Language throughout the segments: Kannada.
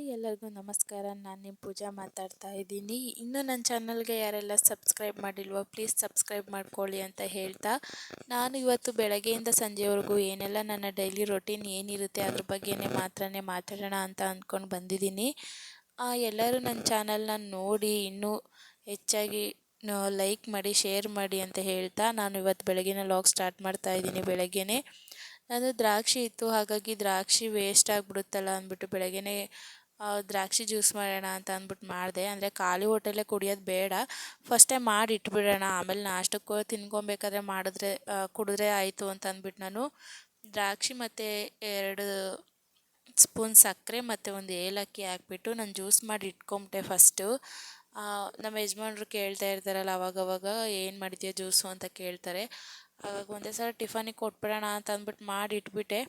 ನಮಸ್ಕಾರ. ನಾನು ನಿಮ್ಮ ಪೂಜಾ ಮಾತಾಡ್ತಾ ಇದ್ದೀನಿ. ಇನ್ನೂ ನನ್ನ ಚಾನಲ್ಗೆ ಯಾರೆಲ್ಲ ಸಬ್ಸ್ಕ್ರೈಬ್ ಮಾಡಿಲ್ವೋ, ಪ್ಲೀಸ್ ಸಬ್ಸ್ಕ್ರೈಬ್ ಮಾಡ್ಕೊಳ್ಳಿ ಅಂತ ಹೇಳ್ತಾ, ನಾನು ಇವತ್ತು ಬೆಳಗ್ಗೆಯಿಂದ ಸಂಜೆವರೆಗೂ ಏನೆಲ್ಲ ನನ್ನ ಡೈಲಿ ರೊಟೀನ್ ಏನಿರುತ್ತೆ ಅದ್ರ ಬಗ್ಗೆನೇ ಮಾತ್ರನೇ ಮಾತಾಡೋಣ ಅಂತ ಅಂದ್ಕೊಂಡು ಬಂದಿದ್ದೀನಿ. ಎಲ್ಲರೂ ನನ್ನ ಚಾನಲ್ನ ನೋಡಿ, ಇನ್ನೂ ಹೆಚ್ಚಾಗಿ ಲೈಕ್ ಮಾಡಿ, ಶೇರ್ ಮಾಡಿ ಅಂತ ಹೇಳ್ತಾ, ನಾನು ಇವತ್ತು ಬೆಳಗಿನ ಲಾಗ್ ಸ್ಟಾರ್ಟ್ ಮಾಡ್ತಾ ಇದ್ದೀನಿ ಬೆಳಗ್ಗೆನೇ. ನಾನು ದ್ರಾಕ್ಷಿ ಇತ್ತು, ಹಾಗಾಗಿ ದ್ರಾಕ್ಷಿ ವೇಸ್ಟ್ ಆಗಿಬಿಡುತ್ತಲ್ಲ ಅಂದ್ಬಿಟ್ಟು ಬೆಳಗ್ಗೆನೇ ದ್ರಾಕ್ಷಿ ಜ್ಯೂಸ್ ಮಾಡೋಣ ಅಂತ ಅಂದ್ಬಿಟ್ಟು ಮಾಡಿದೆ. ಅಂದರೆ ಖಾಲಿ ಹೋಟೆಲೇ ಕುಡಿಯೋದು ಬೇಡ. ಫಸ್ಟೇ ಮಾಡಿ ಇಟ್ಬಿಡೋಣ. ಆಮೇಲೆ ನಾಷ್ಟಕ್ಕೂ ತಿನ್ಕೊಬೇಕಾದ್ರೆ ಮಾಡಿದ್ರೆ ಕುಡಿದ್ರೆ ಆಯಿತು ಅಂತ ಅಂದ್ಬಿಟ್ಟು ನಾನು. ದ್ರಾಕ್ಷಿ ಮತ್ತು ಎರಡು ಸ್ಪೂನ್ ಸಕ್ಕರೆ ಮತ್ತು ಒಂದು ಏಲಕ್ಕಿ ಹಾಕ್ಬಿಟ್ಟು ನಾನು ಜ್ಯೂಸ್ ಮಾಡಿ ಇಟ್ಕೊಂಬಿಟ್ಟೆ ಫಸ್ಟು ನಮ್ಮ ಯಜಮಾನ್ರು ಕೇಳ್ತಾ ಇರ್ತಾರಲ್ಲ ಅವಾಗವಾಗ, ಏನು ಮಾಡಿದ್ಯಾ ಜ್ಯೂಸು? ಅಂತ ಕೇಳ್ತಾರೆ. ಆವಾಗ ಒಂದೇ ಸಲ ಟಿಫನಿಗೆ ಕೊಟ್ಬಿಡೋಣ ಅಂತ ಅಂದ್ಬಿಟ್ಟು ಮಾಡಿ ಇಟ್ಬಿಟ್ಟೆ.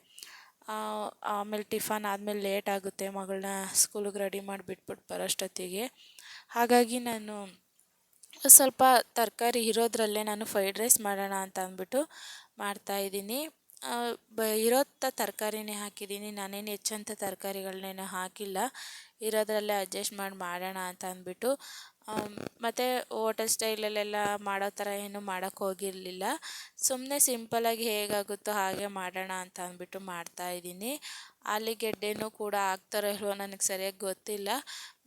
ಆಮೇಲೆ ಟಿಫನ್ ಆದಮೇಲೆ ಲೇಟ್ ಆಗುತ್ತೆ ಮಗಳನ್ನ ಸ್ಕೂಲಿಗೆ ರೆಡಿ ಮಾಡಿ ಬಿಟ್ಬಿಟ್ಟು ಬರೋಷ್ಟೊತ್ತಿಗೆ ಹಾಗಾಗಿ ನಾನು ಸ್ವಲ್ಪ ತರಕಾರಿ ಇರೋದ್ರಲ್ಲೇ ನಾನು ಫ್ರೈಡ್ ರೈಸ್ ಮಾಡೋಣ ಅಂತ ಅಂದ್ಬಿಟ್ಟು ಮಾಡ್ತಾಯಿದ್ದೀನಿ ಬ ಇರೋ ತರಕಾರಿನೇ ಹಾಕಿದ್ದೀನಿ. ನಾನೇನು ಹೆಚ್ಚಂತ ತರಕಾರಿಗಳನ್ನೇನು ಹಾಕಿಲ್ಲ. ಇರೋದ್ರಲ್ಲೇ ಅಡ್ಜಸ್ಟ್ ಮಾಡಿ ಮಾಡೋಣ ಅಂತ ಅಂದ್ಬಿಟ್ಟು ಮತ್ತು ಹೋಟೆಲ್ ಸ್ಟೈಲಲ್ಲೆಲ್ಲ ಮಾಡೋ ಥರ ಏನು ಮಾಡೋಕ್ಕೆ ಹೋಗಿರಲಿಲ್ಲ. ಸುಮ್ಮನೆ ಸಿಂಪಲಾಗಿ ಹೇಗಾಗುತ್ತೋ ಹಾಗೆ ಮಾಡೋಣ ಅಂತ ಅಂದ್ಬಿಟ್ಟು ಮಾಡ್ತಾಯಿದ್ದೀನಿ ಆಲೂಗೆಡ್ಡೆನೂ ಕೂಡ ಹಾಕ್ತಾರೋ ಇಲ್ವೋ ನನಗೆ ಸರಿಯಾಗಿ ಗೊತ್ತಿಲ್ಲ.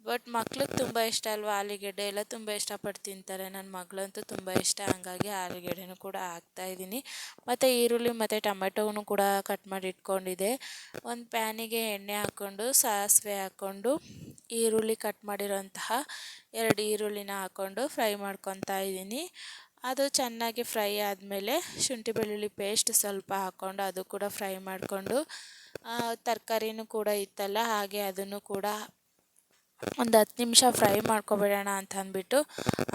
ಬಟ್ ಮಕ್ಳಿಗೆ ತುಂಬ ಇಷ್ಟ ಅಲ್ವಾ? ಆಲೂಗೆಡ್ಡೆ ಎಲ್ಲ ತುಂಬ ಇಷ್ಟಪಟ್ಟು ತಿಂತಾರೆ. ನನ್ನ ಮಗಳಂತೂ ತುಂಬ ಇಷ್ಟ. ಹಂಗಾಗಿ ಆಲೂಗೆಡ್ಡೆನೂ ಕೂಡ ಹಾಕ್ತಾಯಿದ್ದೀನಿ ಮತ್ತು ಈರುಳ್ಳಿ ಮತ್ತು ಟೊಮೆಟೋನು ಕೂಡ ಕಟ್ ಮಾಡಿ ಇಟ್ಕೊಂಡಿದ್ದೆ. ಒಂದು ಪ್ಯಾನಿಗೆ ಎಣ್ಣೆ ಹಾಕ್ಕೊಂಡು, ಸಾಸಿವೆ ಹಾಕ್ಕೊಂಡು, ಈರುಳ್ಳಿ ಕಟ್ ಮಾಡಿರೋಂತಹ ಎರಡು ಈರುಳ್ಳಿನ ಹಾಕ್ಕೊಂಡು ಫ್ರೈ ಮಾಡ್ಕೊತಾ ಇದ್ದೀನಿ. ಅದು ಚೆನ್ನಾಗಿ ಫ್ರೈ ಆದಮೇಲೆ ಶುಂಠಿ ಬೆಳ್ಳುಳ್ಳಿ ಪೇಸ್ಟ್ ಸ್ವಲ್ಪ ಹಾಕ್ಕೊಂಡು ಅದು ಕೂಡ ಫ್ರೈ ಮಾಡಿಕೊಂಡು ತರಕಾರಿನೂ ಕೂಡ ಇತ್ತಲ್ಲ, ಹಾಗೆ ಅದನ್ನು ಕೂಡ ಒಂದು ಹತ್ತು ನಿಮಿಷ ಫ್ರೈ ಮಾಡ್ಕೊಬಿಡೋಣ ಅಂತ ಅಂದ್ಬಿಟ್ಟು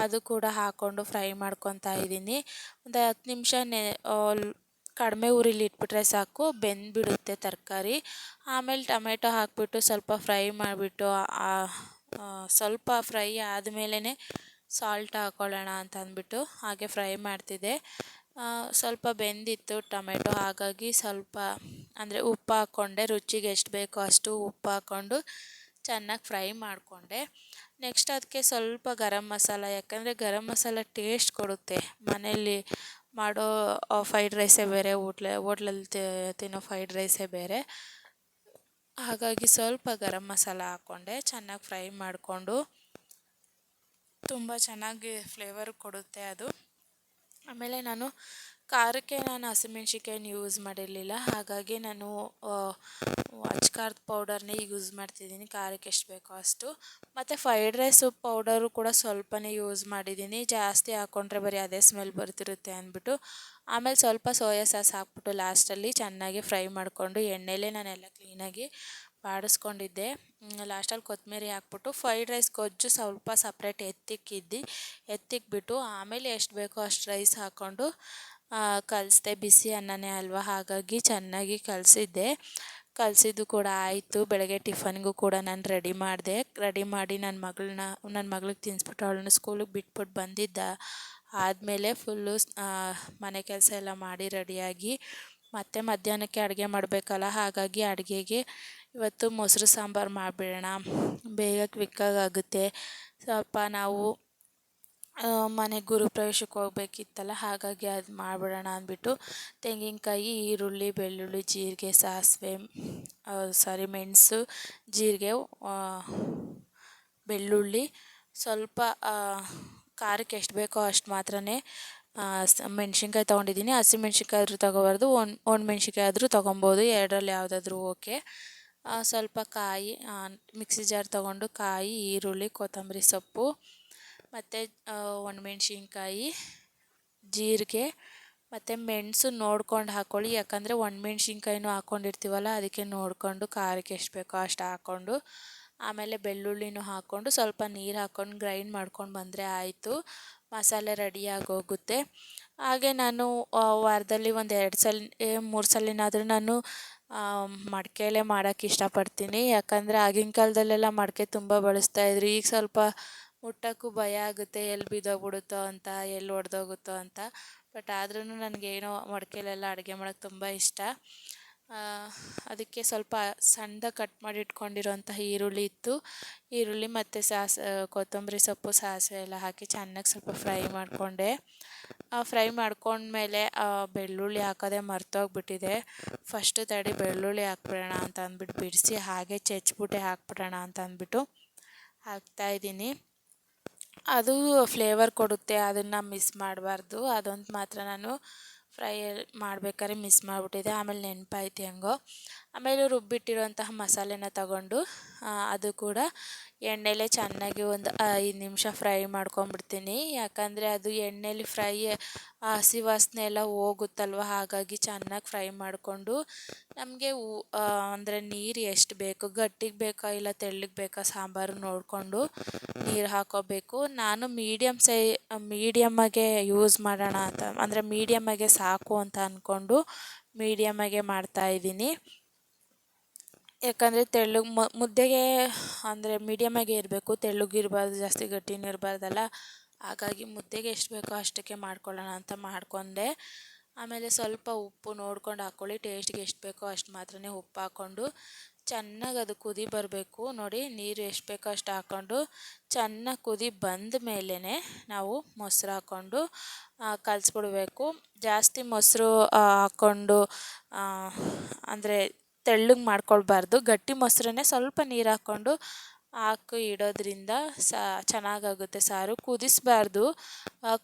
ಅದು ಕೂಡ ಹಾಕ್ಕೊಂಡು ಫ್ರೈ ಮಾಡ್ಕೊತಾ ಇದ್ದೀನಿ. ಒಂದು ಹತ್ತು ನಿಮಿಷ ನೆ ಕಡಿಮೆ ಉರಿಲಿ ಇಟ್ಬಿಟ್ರೆ ಸಾಕು, ಬೆಂದ್ಬಿಡುತ್ತೆ ತರಕಾರಿ. ಆಮೇಲೆ ಟೊಮೆಟೊ ಹಾಕಿಬಿಟ್ಟು ಸ್ವಲ್ಪ ಫ್ರೈ ಮಾಡಿಬಿಟ್ಟು ಸ್ವಲ್ಪ ಫ್ರೈ ಆದಮೇಲೆ ಸಾಲ್ಟ್ ಹಾಕ್ಕೊಳ್ಳೋಣ ಅಂತ ಅಂದ್ಬಿಟ್ಟು ಹಾಗೆ ಫ್ರೈ ಮಾಡ್ತಿದ್ದೆ. ಸ್ವಲ್ಪ ಬೆಂದಿತ್ತು ಟೊಮೆಟೊ, ಹಾಗಾಗಿ ಸ್ವಲ್ಪ, ಅಂದರೆ ಉಪ್ಪು ಹಾಕ್ಕೊಂಡೆ ರುಚಿಗೆ ಎಷ್ಟು ಬೇಕೋ ಅಷ್ಟು ಉಪ್ಪು ಹಾಕ್ಕೊಂಡು ಚೆನ್ನಾಗಿ ಫ್ರೈ ಮಾಡಿಕೊಂಡೆ. ನೆಕ್ಸ್ಟ್ ಅದಕ್ಕೆ ಸ್ವಲ್ಪ ಗರಂ ಮಸಾಲ, ಯಾಕಂದರೆ ಗರಂ ಮಸಾಲ ಟೇಸ್ಟ್ ಕೊಡುತ್ತೆ. ಮನೆಯಲ್ಲಿ ಮಾಡೋ ಫ್ರೈಡ್ ರೈಸೇ ಬೇರೆ, ಹೋಟ್ಲೆ ಹೋಟ್ಲಲ್ಲಿ ತಿನ್ನೋ ಫ್ರೈಡ್ ರೈಸೇ ಬೇರೆ. ಹಾಗಾಗಿ ಸ್ವಲ್ಪ ಗರಂ ಮಸಾಲ ಹಾಕ್ಕೊಂಡೆ ಚೆನ್ನಾಗಿ ಫ್ರೈ ಮಾಡಿಕೊಂಡು. ತುಂಬ ಚೆನ್ನಾಗಿ ಫ್ಲೇವರ್ ಕೊಡುತ್ತೆ ಅದು. ಆಮೇಲೆ ನಾನು ಖಾರಕ್ಕೆ ನಾನು ಹಸಿಮೆಣ್ಸಿನ್ಕಾಯಿನ ಯೂಸ್ ಮಾಡಿರಲಿಲ್ಲ. ಹಾಗಾಗಿ ನಾನು ಅಚ್ಕಾರದ ಪೌಡರ್ನೇ ಯೂಸ್ ಮಾಡ್ತಿದ್ದೀನಿ. ಖಾರಕ್ಕೆ ಎಷ್ಟು ಬೇಕೋ ಅಷ್ಟು. ಮತ್ತು ಫ್ರೈಡ್ ರೈಸ್ ಪೌಡರು ಕೂಡ ಸ್ವಲ್ಪನೇ ಯೂಸ್ ಮಾಡಿದ್ದೀನಿ. ಜಾಸ್ತಿ ಹಾಕ್ಕೊಂಡ್ರೆ ಬರೀ ಅದೇ ಸ್ಮೆಲ್ ಬರ್ತಿರುತ್ತೆ ಅಂದ್ಬಿಟ್ಟು. ಆಮೇಲೆ ಸ್ವಲ್ಪ ಸೋಯಾ ಸಾಸ್ ಹಾಕ್ಬಿಟ್ಟು ಲಾಸ್ಟಲ್ಲಿ ಚೆನ್ನಾಗಿ ಫ್ರೈ ಮಾಡಿಕೊಂಡು ಎಣ್ಣೆಲೇ ನಾನೆಲ್ಲ ಕ್ಲೀನಾಗಿ ಬಾಡಿಸ್ಕೊಂಡಿದ್ದೆ. ಲಾಸ್ಟಲ್ಲಿ ಕೊತ್ತಂಬರಿ ಹಾಕ್ಬಿಟ್ಟು ಫ್ರೈಡ್ ರೈಸ್ ಗೊಜ್ಜು ಸ್ವಲ್ಪ ಸಪ್ರೇಟ್ ಎತ್ತಿಕ್ಕಿದ್ದು, ಎತ್ತಿಕ್ಬಿಟ್ಟು ಆಮೇಲೆ ಎಷ್ಟು ಬೇಕೋ ಅಷ್ಟು ರೈಸ್ ಹಾಕ್ಕೊಂಡು ಕಲಿಸ್ದೆ ಬಿಸಿ ಅನ್ನನೇ ಅಲ್ವಾ? ಹಾಗಾಗಿ ಚೆನ್ನಾಗಿ ಕಲಿಸಿದ್ದೆ. ಕಲಿಸಿದ್ದು ಕೂಡ ಆಯಿತು. ಬೆಳಗ್ಗೆ ಟಿಫನ್ಗೂ ಕೂಡ ನಾನು ರೆಡಿ ಮಾಡಿದೆ. ರೆಡಿ ಮಾಡಿ ನನ್ನ ಮಗಳನ್ನ ನನ್ನ ಮಗಳಿಗೆ ತಿನ್ನಿಸ್ಬಿಟ್ಟು ಅವಳನ್ನ ಸ್ಕೂಲಿಗೆ ಬಿಟ್ಬಿಟ್ಟು ಬಂದಿದ್ದ ಆದಮೇಲೆ ಫುಲ್ಲು ಮನೆ ಕೆಲಸ ಎಲ್ಲ ಮಾಡಿ ರೆಡಿಯಾಗಿ ಮತ್ತೆ ಮಧ್ಯಾಹ್ನಕ್ಕೆ ಅಡುಗೆ ಮಾಡಬೇಕಲ್ಲ? ಹಾಗಾಗಿ ಅಡುಗೆಗೆ ಇವತ್ತು ಮೊಸರು ಸಾಂಬಾರು ಮಾಡಿಬಿಡೋಣ. ಬೇಗ ಕ್ವಿಕ್ಕಾಗುತ್ತೆ ಸ್ವಲ್ಪ ನಾವು ಮನೆಗೆ ಗುರುಪ್ರವೇಶಕ್ಕೆ ಹೋಗ್ಬೇಕಿತ್ತಲ್ಲ, ಹಾಗಾಗಿ ಅದು ಮಾಡಿಬಿಡೋಣ ಅಂದ್ಬಿಟ್ಟು ತೆಂಗಿನಕಾಯಿ, ಈರುಳ್ಳಿ, ಬೆಳ್ಳುಳ್ಳಿ, ಜೀರಿಗೆ, ಸಾಸಿವೆ ಸಾರಿ ಮೆಣಸು, ಜೀರಿಗೆ ಬೆಳ್ಳುಳ್ಳಿ, ಸ್ವಲ್ಪ ಖಾರಕ್ಕೆ ಎಷ್ಟು ಬೇಕೋ ಅಷ್ಟು ಮಾತ್ರನೇ ಮೆಣಸಿನ್ಕಾಯಿ ತೊಗೊಂಡಿದ್ದೀನಿ. ಹಸಿಮೆಣ್ಸಿನ್ಕಾಯಿ ಆದರೂ ತೊಗೋಬಾರ್ದು, ಒಣ ಒಣ ಮೆಣ್ಸಿನ್ಕಾಯಿ ಆದರೂ ತೊಗೊಬೋದು, ಎರಡರಲ್ಲಿ ಯಾವುದಾದ್ರೂ ಓಕೆ. ಸ್ವಲ್ಪ ಕಾಯಿ ಮಿಕ್ಸಿ ಜಾರ್ ತೊಗೊಂಡು ಕಾಯಿ, ಈರುಳ್ಳಿ, ಕೊತ್ತಂಬರಿ ಸೊಪ್ಪು ಮತ್ತು ಒಣಮೆಣ್ಸಿನ್ಕಾಯಿ, ಜೀರಿಗೆ, ಮತ್ತು ಮೆಣಸು ನೋಡ್ಕೊಂಡು ಹಾಕ್ಕೊಳ್ಳಿ ಯಾಕಂದರೆ ಒಣಮೆಣ್ಸಿನ್ಕಾಯಿನೂ ಹಾಕ್ಕೊಂಡಿರ್ತೀವಲ್ಲ ಅದಕ್ಕೆ ನೋಡಿಕೊಂಡು ಖಾರಕ್ಕೆ ಎಷ್ಟು ಬೇಕೋ ಅಷ್ಟು ಹಾಕ್ಕೊಂಡು ಆಮೇಲೆ ಬೆಳ್ಳುಳ್ಳಿನೂ ಹಾಕ್ಕೊಂಡು ಸ್ವಲ್ಪ ನೀರು ಹಾಕ್ಕೊಂಡು ಗ್ರೈಂಡ್ ಮಾಡ್ಕೊಂಡು ಬಂದರೆ ಆಯಿತು. ಮಸಾಲೆ ರೆಡಿಯಾಗಿ ಹೋಗುತ್ತೆ ಹಾಗೆ ನಾನು ವಾರದಲ್ಲಿ ಒಂದು ಎರಡು ಸಲ ಮೂರು ಸಲನಾದರೂ ನಾನು ಮಡಿಕೆಯಲ್ಲೇ ಮಾಡೋಕ್ಕೆ ಇಷ್ಟಪಡ್ತೀನಿ. ಯಾಕಂದರೆ ಆಗಿನ ಕಾಲದಲ್ಲೆಲ್ಲ ಮಡಿಕೆ ತುಂಬ ಬಳಸ್ತಾಯಿದ್ರು ಈಗ ಸ್ವಲ್ಪ ಮುಟ್ಟೋಕ್ಕೂ ಭಯ ಆಗುತ್ತೆ, ಎಲ್ಲಿ ಬಿದ್ದೋಗ್ಬಿಡುತ್ತೋ ಅಂತ, ಎಲ್ಲಿ ಒಡೆದೋಗುತ್ತೋ ಅಂತ. ಬಟ್ ಆದ್ರೂ ನನಗೇನೋ ಮಡಿಕೆಲೆಲ್ಲ ಅಡುಗೆ ಮಾಡೋಕ್ಕೆ ತುಂಬ ಇಷ್ಟ. ಅದಕ್ಕೆ ಸ್ವಲ್ಪ ಸಣ್ಣದ ಕಟ್ ಮಾಡಿ ಇಟ್ಕೊಂಡಿರೋಂತಹ ಈರುಳ್ಳಿ ಇತ್ತು. ಈರುಳ್ಳಿ ಮತ್ತು ಸಾಸ್ ಕೊತ್ತಂಬರಿ ಸೊಪ್ಪು, ಸಾಸಿವೆ ಎಲ್ಲ ಹಾಕಿ ಚೆನ್ನಾಗಿ ಸ್ವಲ್ಪ ಫ್ರೈ ಮಾಡಿಕೊಂಡೆ. ಫ್ರೈ ಮಾಡ್ಕೊಂಡ್ಮೇಲೆ ಬೆಳ್ಳುಳ್ಳಿ ಹಾಕೋದೇ ಮರ್ತೋಗ್ಬಿಟ್ಟಿದೆ. ಫಸ್ಟು ತಡಿ ಬೆಳ್ಳುಳ್ಳಿ ಹಾಕ್ಬಿಡೋಣ ಅಂತ ಅಂದ್ಬಿಟ್ಟು ಬಿಡಿಸಿ, ಹಾಗೆ ಚೆಚ್ಬಿಟ್ಟೆ ಹಾಕ್ಬಿಡೋಣ ಅಂತ ಅಂದ್ಬಿಟ್ಟು ಹಾಕ್ತಾಯಿದ್ದೀನಿ ಅದು ಫ್ಲೇವರ್ ಕೊಡುತ್ತೆ, ಅದನ್ನು ಮಿಸ್ ಮಾಡಬಾರ್ದು. ಅದೊಂದು ಮಾತ್ರ ನಾನು ಫ್ರೈ ಮಾಡ್ಬೇಕಾದ್ರೆ ಮಿಸ್ ಮಾಡಿಬಿಟ್ಟಿದ್ದೆ ಆಮೇಲೆ ನೆನಪಾಯ್ತು ಹೆಂಗೋ. ಆಮೇಲೆ ರುಬ್ಬಿಟ್ಟಿರುವಂತಹ ಮಸಾಲೆನ ತಗೊಂಡು ಅದು ಕೂಡ ಎಣ್ಣೆಲೆ ಚೆನ್ನಾಗಿ ಒಂದು ಐದು ನಿಮಿಷ ಫ್ರೈ ಮಾಡ್ಕೊಂಬಿಡ್ತೀನಿ. ಯಾಕಂದರೆ ಅದು ಎಣ್ಣೆಲಿ ಫ್ರೈ, ಹಸಿ ವಾಸನೆ ಎಲ್ಲ ಹೋಗುತ್ತಲ್ವ, ಹಾಗಾಗಿ ಚೆನ್ನಾಗಿ ಫ್ರೈ ಮಾಡಿಕೊಂಡು ನಮಗೆ ಅಂದರೆ ನೀರು ಎಷ್ಟು ಬೇಕು, ಗಟ್ಟಿಗೆ ಬೇಕಾ ಇಲ್ಲ ತೆಳ್ಳಗೆ ಬೇಕಾ ಸಾಂಬಾರು ನೋಡಿಕೊಂಡು ನೀರು ಹಾಕೋಬೇಕು. ನಾನು ಮೀಡಿಯಮ್ ಸೈ, ಮೀಡಿಯಮ್ಮಾಗೆ ಯೂಸ್ ಮಾಡೋಣ ಅಂತ, ಅಂದರೆ ಮೀಡಿಯಮ್ಮಾಗೆ ಸಾಕು ಅಂತ ಅಂದ್ಕೊಂಡು ಮೀಡಿಯಮ್ಮಾಗೆ ಮಾಡ್ತಾಯಿದ್ದೀನಿ ಯಾಕಂದರೆ ತೆಳ್ಳಗೆ ಮುದ್ದೆಗೆ ಅಂದರೆ ಮೀಡಿಯಮ್ಮಾಗೆ ಇರಬೇಕು, ತೆಳ್ಳಗೆ ಇರಬಾರ್ದು, ಜಾಸ್ತಿ ಗಟ್ಟಿನೂ ಇರಬಾರ್ದಲ್ಲ. ಹಾಗಾಗಿ ಮುದ್ದೆಗೆ ಎಷ್ಟು ಬೇಕೋ ಅಷ್ಟಕ್ಕೆ ಮಾಡ್ಕೊಳ್ಳೋಣ ಅಂತ ಮಾಡಿಕೊಂಡೆ. ಆಮೇಲೆ ಸ್ವಲ್ಪ ಉಪ್ಪು ನೋಡ್ಕೊಂಡು ಹಾಕ್ಕೊಳ್ಳಿ ಟೇಸ್ಟಿಗೆ ಎಷ್ಟು ಬೇಕೋ ಅಷ್ಟು ಮಾತ್ರನೇ ಉಪ್ಪು ಹಾಕ್ಕೊಂಡು ಚೆನ್ನಾಗಿ ಅದು ಕುದಿ ಬರಬೇಕು. ನೋಡಿ, ನೀರು ಎಷ್ಟು ಬೇಕೋ ಅಷ್ಟು ಹಾಕ್ಕೊಂಡು ಚೆನ್ನಾಗಿ ಕುದಿ ಬಂದ ಮೇಲೇ ನಾವು ಮೊಸರು ಹಾಕ್ಕೊಂಡು ಕಲಿಸ್ಬಿಡ್ಬೇಕು. ಜಾಸ್ತಿ ಮೊಸರು ಹಾಕ್ಕೊಂಡು ಅಂದರೆ ತೆಳ್ಳಗೆ ಮಾಡ್ಕೊಳ್ಬಾರ್ದು. ಗಟ್ಟಿ ಮೊಸರನ್ನೇ ಸ್ವಲ್ಪ ನೀರು ಹಾಕ್ಕೊಂಡು ಹಾಕಿ ಇಡೋದ್ರಿಂದ ಸಾ, ಚೆನ್ನಾಗಾಗುತ್ತೆ ಸಾರು. ಕುದಿಸ್ಬಾರ್ದು.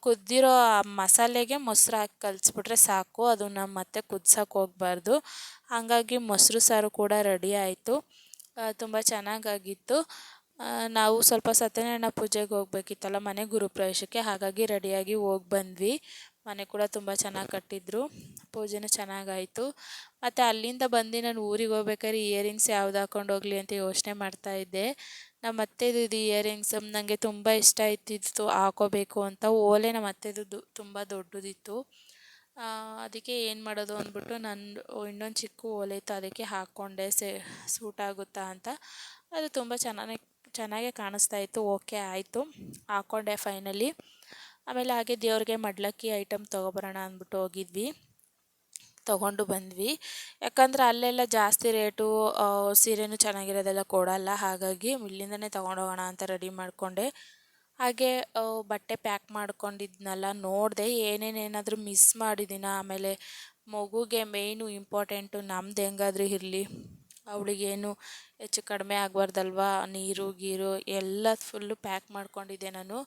ಕುದ್ದಿರೋ ಮಸಾಲೆಗೆ ಮೊಸರು ಹಾಕಿ ಕಲಿಸ್ಬಿಟ್ರೆ ಸಾಕು. ಅದನ್ನು ಮತ್ತೆ ಕುದ್ಸೋಕೆ ಹೋಗ್ಬಾರ್ದು. ಹಾಗಾಗಿ ಮೊಸರು ಸಾರು ಕೂಡ ರೆಡಿ ಆಯಿತು. ತುಂಬ ಚೆನ್ನಾಗಾಗಿತ್ತು. ನಾವು ಸ್ವಲ್ಪ ಸತ್ಯನಾರಾಯಣ ಪೂಜೆಗೆ ಹೋಗ್ಬೇಕಿತ್ತಲ್ಲ, ಮನೆ ಗುರುಪ್ರವೇಶಕ್ಕೆ, ಹಾಗಾಗಿ ರೆಡಿಯಾಗಿ ಹೋಗಿ ಬಂದ್ವಿ. ಮನೆ ಕೂಡ ತುಂಬ ಚೆನ್ನಾಗಿ ಕಟ್ಟಿದ್ರು. ಪೂಜೆನೂ ಚೆನ್ನಾಗಾಯಿತು. ಮತ್ತು ಅಲ್ಲಿಂದ ಬಂದು ನಾನು ಊರಿಗೆ ಹೋಗ್ಬೇಕಾದ್ರೆ ಇಯರಿಂಗ್ಸ್ ಯಾವ್ದು ಹಾಕೊಂಡು ಹೋಗಲಿ ಅಂತ ಯೋಚನೆ ಮಾಡ್ತಾ ಇದ್ದೆ. ನಮ್ಮ ಅತ್ತೆದು ಇದು ಇಯರಿಂಗ್ಸ್ ನನಗೆ ತುಂಬ ಇಷ್ಟ ಆಯ್ತಿತ್ತು ಹಾಕೋಬೇಕು ಅಂತ ಓಲೆ ನಮ್ಮ ಅತ್ತೆದು ತುಂಬ ದೊಡ್ಡದಿತ್ತು. ಅದಕ್ಕೆ ಏನು ಮಾಡೋದು ಅಂದ್ಬಿಟ್ಟು ನಾನು ಇನ್ನೊಂದು ಚಿಕ್ಕ ಓಲೆ ಇತ್ತು, ಅದಕ್ಕೆ ಹಾಕ್ಕೊಂಡೆ ಸೆ, ಸೂಟ್ ಆಗುತ್ತಾ ಅಂತ. ಅದು ತುಂಬ ಚೆನ್ನಾಗಿ, ಚೆನ್ನಾಗೆ ಕಾಣಿಸ್ತಾ ಇತ್ತು, ಓಕೆ ಆಯಿತು ಹಾಕ್ಕೊಂಡೆ ಫೈನಲಿ ಆಮೇಲೆ ಹಾಗೆ ದೇವ್ರಿಗೆ ಮಡ್ಲಕ್ಕಿ ಐಟಮ್ ತೊಗೊಬರೋಣ ಅಂದ್ಬಿಟ್ಟು ಹೋಗಿದ್ವಿ. ತೊಗೊಂಡು ಬಂದ್ವಿ. ಯಾಕಂದರೆ ಅಲ್ಲೆಲ್ಲ ಜಾಸ್ತಿ ರೇಟು ಸೀರೆನೂ ಚೆನ್ನಾಗಿರೋದೆಲ್ಲ ಕೊಡಲ್ಲ. ಹಾಗಾಗಿ ಇಲ್ಲಿಂದನೇ ತೊಗೊಂಡೋಗೋಣ ಅಂತ ರೆಡಿ ಮಾಡಿಕೊಂಡೆ. ಹಾಗೆ ಬಟ್ಟೆ ಪ್ಯಾಕ್ ಮಾಡ್ಕೊಂಡಿದ್ನಲ್ಲ, ನೋಡಿದೆ ಏನೇನೇನಾದರೂ ಮಿಸ್ ಮಾಡಿದ್ದೀನ. ಆಮೇಲೆ ಮಗುಗೆ ಮೇಯ್ನು ಇಂಪಾರ್ಟೆಂಟು ನಮ್ದು ಹೆಂಗಾದ್ರೂ ಇರಲಿ. ಅವಳಿಗೇನು ಹೆಚ್ಚು ಕಡಿಮೆ ಆಗಬಾರ್ದಲ್ವಾ? ನೀರು, ಗೀರು ಎಲ್ಲ ಫುಲ್ಲು ಪ್ಯಾಕ್ ಮಾಡ್ಕೊಂಡಿದ್ದೆ ನಾನು.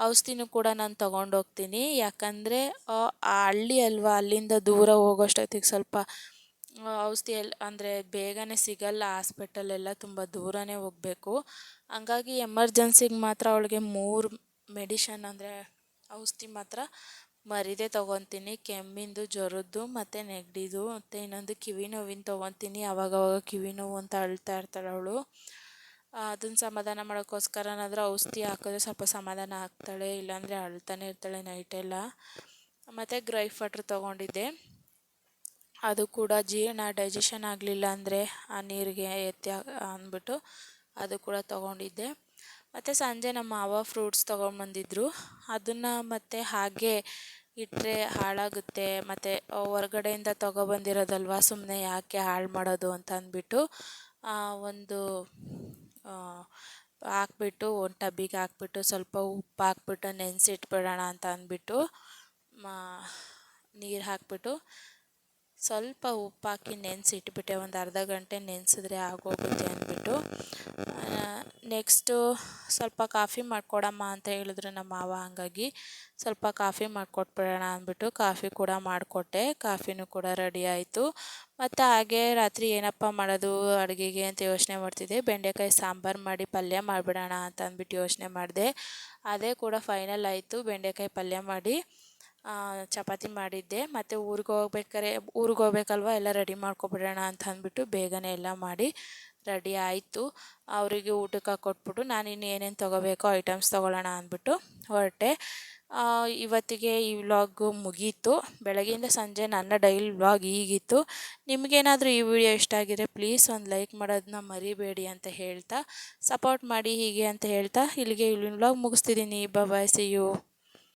ಔಷಧಿನೂ ಕೂಡ ನಾನು ತೊಗೊಂಡೋಗ್ತೀನಿ. ಯಾಕಂದರೆ, ಆ ಹಳ್ಳಿ ಅಲ್ವಾ, ಅಲ್ಲಿಂದ ದೂರ ಹೋಗೋಷ್ಟೊತ್ತಿಗೆ ಸ್ವಲ್ಪ ಔಷಧಿ ಎಲ್ಲ, ಅಂದರೆ ಬೇಗನೆ ಸಿಗಲ್ಲ ಹಾಸ್ಪಿಟಲೆಲ್ಲ ತುಂಬ ದೂರನೇ ಹೋಗಬೇಕು. ಹಂಗಾಗಿ ಎಮರ್ಜೆನ್ಸಿಗೆ ಮಾತ್ರ ಅವಳಿಗೆ ಮೂರು ಮೆಡಿಷನ್ ಅಂದರೆ ಔಷಧಿ ಮಾತ್ರ ಮರಿದೇ ತೊಗೊತೀನಿ, ಕೆಮ್ಮಿಂದು ಜ್ವರದ್ದು ಮತ್ತು ನೆಗಡಿದು ಮತ್ತು ಇನ್ನೊಂದು ಕಿವಿ ನೋವಿನ ತೊಗೊತೀನಿ. ಅವಾಗವಾಗ ಕಿವಿ ನೋವು ಅಂತ ಅಳ್ತಾ ಇರ್ತಾಳೆ ಅವಳು. ಅದನ್ನು ಸಮಾಧಾನ ಮಾಡೋಕ್ಕೋಸ್ಕರನಾದರೂ ಔಷಧಿ ಹಾಕಿದ್ರೆ ಸ್ವಲ್ಪ ಸಮಾಧಾನ ಆಗ್ತಾಳೆ, ಇಲ್ಲಾಂದರೆ ಅಳ್ತಾನೆ ಇರ್ತಾಳೆ ನೈಟೆಲ್ಲ ಮತ್ತು ಗ್ರೈ ಫಟ್ರ್ ತೊಗೊಂಡಿದ್ದೆ. ಅದು ಕೂಡ ಜೀರ್ಣ ಡೈಜೆಷನ್ ಆಗಲಿಲ್ಲ ಅಂದರೆ ಆ ನೀರಿಗೆ ಎತ್ತಿ ಅಂದ್ಬಿಟ್ಟು ಅದು ಕೂಡ ತೊಗೊಂಡಿದ್ದೆ. ಮತ್ತು ಸಂಜೆ ನಮ್ಮ ಮಾವ ಫ್ರೂಟ್ಸ್ ತೊಗೊಂಬಂದಿದ್ರು ಅದನ್ನು ಮತ್ತೆ ಹಾಗೆ ಇಟ್ಟರೆ ಹಾಳಾಗುತ್ತೆ, ಮತ್ತು ಹೊರ್ಗಡೆಯಿಂದ ತೊಗೊಬಂದಿರೋದಲ್ವ ಸುಮ್ಮನೆ ಯಾಕೆ ಹಾಳು ಮಾಡೋದು ಅಂತ ಅಂದ್ಬಿಟ್ಟು ಒಂದು ಹಾಕ್ಬಿಟ್ಟು, ಒಂದು ಟಬ್ಬಿಗೆ ಹಾಕ್ಬಿಟ್ಟು, ಸ್ವಲ್ಪ ಉಪ್ಪು ಹಾಕ್ಬಿಟ್ಟು, ನೆನೆಸಿಟ್ಬಿಡೋಣ ಅಂತ ಅಂದ್ಬಿಟ್ಟು ನೀರು ಹಾಕ್ಬಿಟ್ಟು, ಸ್ವಲ್ಪ ಉಪ್ಪು ಹಾಕಿ ನೆನೆಸಿಟ್ಬಿಟ್ಟೆ, ಒಂದು ಅರ್ಧ ಗಂಟೆ ನೆನೆಸಿದ್ರೆ ಆಗೋಗುತ್ತೆ ಅಂದ್ಬಿಟ್ಟು ನೆಕ್ಸ್ಟು ಸ್ವಲ್ಪ ಕಾಫಿ ಮಾಡಿಕೊಡಮ್ಮ ಅಂತ ಹೇಳಿದ್ರು ನಮ್ಮ ಮಾವ, ಹಾಗಾಗಿ ಸ್ವಲ್ಪ ಕಾಫಿ ಮಾಡಿಕೊಟ್ಬಿಡೋಣ ಅಂದ್ಬಿಟ್ಟು ಕಾಫಿ ಕೂಡ ಮಾಡಿಕೊಟ್ಟೆ. ಕಾಫಿನೂ ಕೂಡ ರೆಡಿ ಆಯಿತು. ಮತ್ತು ಹಾಗೆ ರಾತ್ರಿ ಏನಪ್ಪ ಮಾಡೋದು, ಅಡುಗೆಗೆ ಅಂತ ಯೋಚನೆ ಮಾಡ್ತಿದ್ದೆ. ಬೆಂಡೆಕಾಯಿ ಸಾಂಬಾರು ಮಾಡಿ ಪಲ್ಯ ಮಾಡಿಬಿಡೋಣ ಅಂತ ಅಂದ್ಬಿಟ್ಟು ಯೋಚನೆ ಮಾಡಿದೆ. ಅದೇ ಕೂಡ ಫೈನಲ್ ಆಯಿತು. ಬೆಂಡೆಕಾಯಿ ಪಲ್ಯ ಮಾಡಿ ಚಪಾತಿ ಮಾಡಿದ್ದೆ. ಮತ್ತು ಊರಿಗೆ ಹೋಗ್ಬೇಕಾರೆ, ಊರಿಗೆ ಹೋಗ್ಬೇಕಲ್ವ, ಎಲ್ಲ ರೆಡಿ ಮಾಡ್ಕೊಬಿಡೋಣ ಅಂತ ಅಂದ್ಬಿಟ್ಟು ಬೇಗನೆ ಎಲ್ಲ ಮಾಡಿ ರೆಡಿ ಆಯಿತು. ಅವರಿಗೆ ಊಟಕ್ಕೆ ಕೊಟ್ಬಿಟ್ಟು ನಾನು ಇನ್ನು ಏನೇನು ತೊಗೋಬೇಕೋ ಐಟಮ್ಸ್ ತೊಗೊಳ್ಳೋಣ ಅಂದ್ಬಿಟ್ಟು ಹೊರಟೆ. ಇವತ್ತಿಗೆ ಈ ವ್ಲಾಗು ಮುಗೀತು. ಬೆಳಗ್ಗೆಯಿಂದ ಸಂಜೆ ನನ್ನ ಡೈಲಿ ವ್ಲಾಗ್ ಈಗಿತ್ತು. ನಿಮಗೇನಾದರೂ ಈ ವಿಡಿಯೋ ಇಷ್ಟ ಆಗಿದ್ರೆ ಪ್ಲೀಸ್ ಒಂದು ಲೈಕ್ ಮಾಡೋದನ್ನ ಮರಿಬೇಡಿ ಅಂತ ಹೇಳ್ತಾ, ಸಪೋರ್ಟ್ ಮಾಡಿ ಹೀಗೆ ಅಂತ ಹೇಳ್ತಾ, ಇಲ್ಲಿಗೆ ಇಲ್ಲಿನ ವ್ಲಾಗ್ ಮುಗಿಸ್ತಿದ್ದೀನಿ. Bye see you